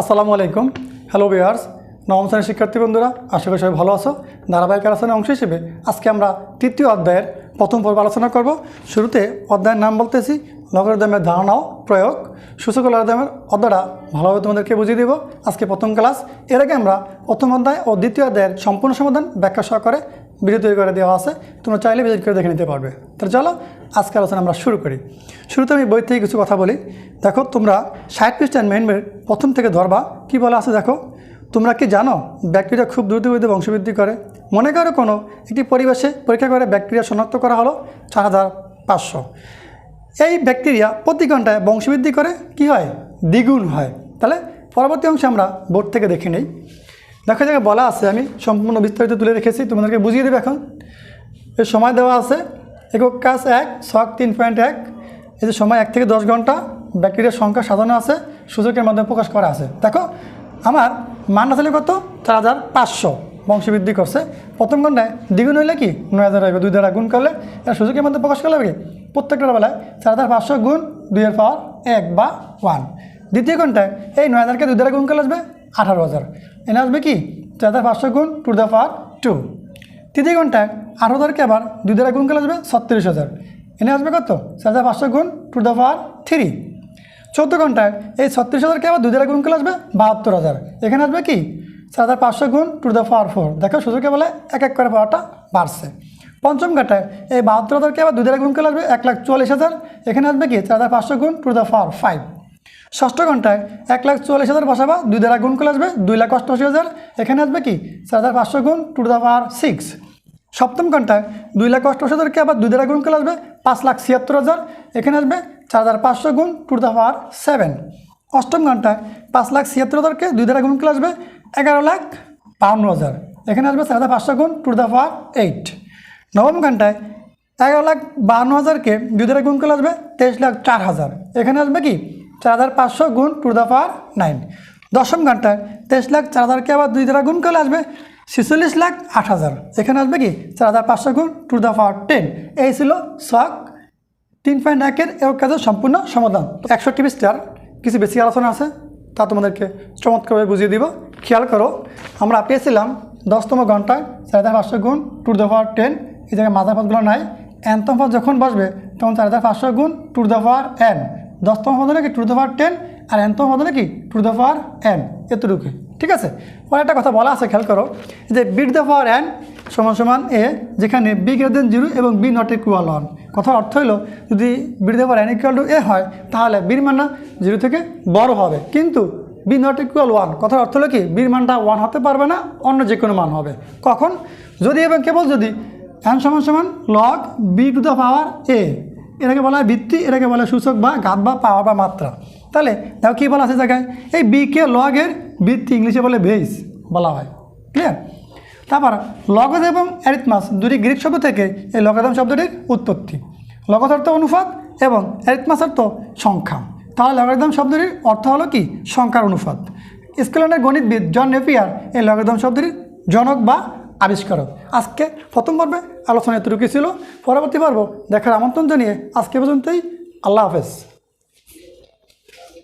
আসসালামু আলাইকুম। হ্যালো বিয়ার্স নবম শ্রেণির শিক্ষার্থী বন্ধুরা, আশা করি সবাই ভালো আছো। ধারাবাহিক আলোচনার অংশ হিসেবে আজকে আমরা তৃতীয় অধ্যায়ের প্রথম পর্ব আলোচনা করব। শুরুতে অধ্যায়ের নাম বলতেছি লগারিদমের ধারণা ও প্রয়োগ। সূচক লগারিদমের অধ্যায়টা ভালোভাবে তোমাদেরকে বুঝিয়ে দেব। আজকে প্রথম ক্লাস। এর আগে আমরা প্রথম অধ্যায় ও দ্বিতীয় অধ্যায়ের সম্পূর্ণ সমাধান ব্যাখ্যা সহকারে ভিডিও তৈরি করে দেওয়া আছে, তোমরা চাইলে ভিজিট করে দেখে নিতে পারবে। তাহলে চলো আজকে আলোচনা আমরা শুরু করি। শুরুতে আমি বই থেকে কিছু কথা বলি। দেখো, তোমরা ষাট পৃষ্ঠার বইয়ের প্রথম থেকে ধরবা। কী বলা আছে দেখো? তোমরা কি জানো, ব্যাকটেরিয়া খুব দ্রুত গতিতে বংশবৃদ্ধি করে? মনে করো কোনো একটি পরিবেশে পরীক্ষা করে ব্যাকটেরিয়া শনাক্ত করা হলো চার হাজার পাঁচশো। এই ব্যাকটেরিয়া প্রতি ঘন্টায় বংশবৃদ্ধি করে, কি হয়? দ্বিগুণ হয়। তাহলে পরবর্তী অংশে আমরা বোর্ড থেকে দেখে নেই। দেখো জায়গায় বলা আছে, আমি সম্পূর্ণ বিস্তারিত তুলে রেখেছি, তোমাদেরকে বুঝিয়ে দেবে এখন। এর সময় দেওয়া আছে, একক কাজ এক, ছক তিন পয়েন্ট এক। এই যে সময় এক থেকে দশ ঘণ্টা, ব্যাকটেরিয়ার সংখ্যা সাজানো আছে, সূচকের মাধ্যমে প্রকাশ করা আছে। দেখো, আমার মান আসলে কত? চার হাজার পাঁচশো, বংশবৃদ্ধি করছে। প্রথম ঘন্টায় দ্বিগুণ হইলে কি? নয় হাজার হবে দুই দ্বারা গুণ করলে এটা সূচকের মধ্যে প্রকাশ করলে কি? প্রত্যেকটা বেলায় চার হাজার পাঁচশো গুণ দুইয়ের পাওয়ার এক বা ওয়ান। দ্বিতীয় ঘন্টায় এই নয় হাজারকে দুই দ্বারা গুণ করলে আসবে? আঠারো হাজার। এনে আসবে কি? চার হাজার পাঁচশো গুণ টু দ্য পাওয়ার টু তৃতীয় ঘন্টায় আঠারো হাজারকে আবার দুই দ্বারা গুণ করলে আসবে ছত্রিশ হাজার। এনে আসবে কত? চার হাজার পাঁচশো গুণ টু দ্য পাওয়ার থ্রি চোদ্দ ঘন্টায়, এই ছত্রিশ হাজারকে আবার দুই দ্বারা গুণ করলে আসবে বাহাত্তর হাজার। এখানে আসবে কি? চার হাজার পাঁচশো গুণ টু দ্য পাওয়ার ফোর দেখো সুযোগে বলে এক এক করে পাওয়ারটা বাড়ছে। পঞ্চম ঘাটায় এই বাহাত্তর হাজারকে আবার দুই দ্বারা গুণ করলে আসবে এক লাখ চুয়াল্লিশ হাজার। এখানে আসবে কি? চার হাজার পাঁচশো গুণ টু দ্য পাওয়ার ফাইভ ষষ্ঠ ঘন্টায় এক লাখ চুয়াল্লিশ হাজার বসাবা, দুই দ্বারা গুণ করলে আসবে দুই লাখ অষ্টআশি হাজার। এখানে আসবে কি? চার হাজার পাঁচশো গুণ টু দ্য পাওয়ার সিক্স সপ্তম ঘন্টায় দুই লাখ অষ্টআশি হাজারকে আবার দুই দ্বারা গুণ করলে আসবে পাঁচ লাখ ছিয়াত্তর হাজার। এখানে আসবে চার হাজার পাঁচশো গুণ টু দ্য পাওয়ার সেভেন অষ্টম ঘন্টায় পাঁচ লাখ ছিয়াত্তর হাজারকে দুই দ্বারা গুণ করলে আসবে এগারো লাখ বাউন্ন হাজার। এখানে আসবে চার হাজার পাঁচশো গুণ টু দ্য পাওয়ার এইট নবম ঘন্টায় এগারো লাখ বাহান্ন হাজারকে দুই দ্বারা গুণ করলে আসবে তেইশ লাখ চার হাজার। এখানে আসবে কি? চার হাজার পাঁচশো গুণ টু দ্য পাওয়ার নাইন দশম ঘন্টায় তেইশ লাখ চার হাজারকে আবার দুই দ্বারা গুণ করলে আসবে ছেচল্লিশ লাখ আট হাজার। এখানে আসবে কি? চার হাজার পাঁচশো গুণ টু দ্য পাওয়ার টেন এই ছিল শখ তিন পয়েন্ট একের এর কাজের সম্পূর্ণ সমাধান। একশো একষট্টি পৃষ্ঠার কিছু বেশি আলোচনা আছে, তা তোমাদেরকে চমৎকারভাবে বুঝিয়ে দিব। খেয়াল করো, আমরা পেয়েছিলাম দশতম ঘন্টায় চার হাজার পাঁচশো গুণ টু দ্য পাওয়ার টেন এই জায়গায় মাথা পদগুলো নাই। এনতম পদ যখন বসবে, তখন চার হাজার পাঁচশো গুণ টু দ্য পাওয়ার এন দশতম পদ নাকি টু দ্য পাওয়ার টেন আর এনতম পদ নাকি টু দ্য পাওয়ার এন এতটুকু। ঠিক আছে? পরে একটা কথা বলা আছে, খেয়াল করো, যে বিট দ্য পাওয়ার এন সমান সমান এ যেখানে বি গ্রেটার দেন জিরো এবং বি নট ইকুয়াল ওয়ান কথার অর্থ হলো, যদি B the power N equal to A হয়, তাহলে বির মানটা জিরো থেকে বড় হবে। কিন্তু বি নট ইকুয়াল ওয়ান কথার অর্থ হলো কি? বির মানটা ওয়ান হতে পারবে না, অন্য যে কোনো মান হবে। কখন? যদি এবং কেবল যদি এন সমান সমান log B to the power A এটাকে বলা হয় ভিত্তি, এটাকে বলা সূচক বা ঘাত বা পাওয়ার বা মাত্রা। তাহলে দেখো কী বলা আছে জায়গায়? এই বিকে লগের ভিত্তি ইংলিশে বলে বেস বলা হয়। ক্লিয়ার তারপর লগজ এবং অ্যারিথমাস দুটি গ্রিক শব্দ থেকে এই লগাদম শব্দটির উৎপত্তি। লগজ অর্থ অনুপাত এবং অ্যারিথমাস অর্থ সংখ্যা। তাহলে লগারিদম শব্দটির অর্থ হলো কি? সংখ্যার অনুপাত। স্কেলনের গণিতবিদ জন নেপিয়ার এই লগারিদম শব্দটির জনক বা আবিষ্কারক। আজকে প্রথম পর্বে আলোচনা এতটুকুই ছিল। পরবর্তী পর্ব দেখার আমন্ত্রণ জানিয়ে আজকে পর্যন্তই। আল্লাহ হাফেজ।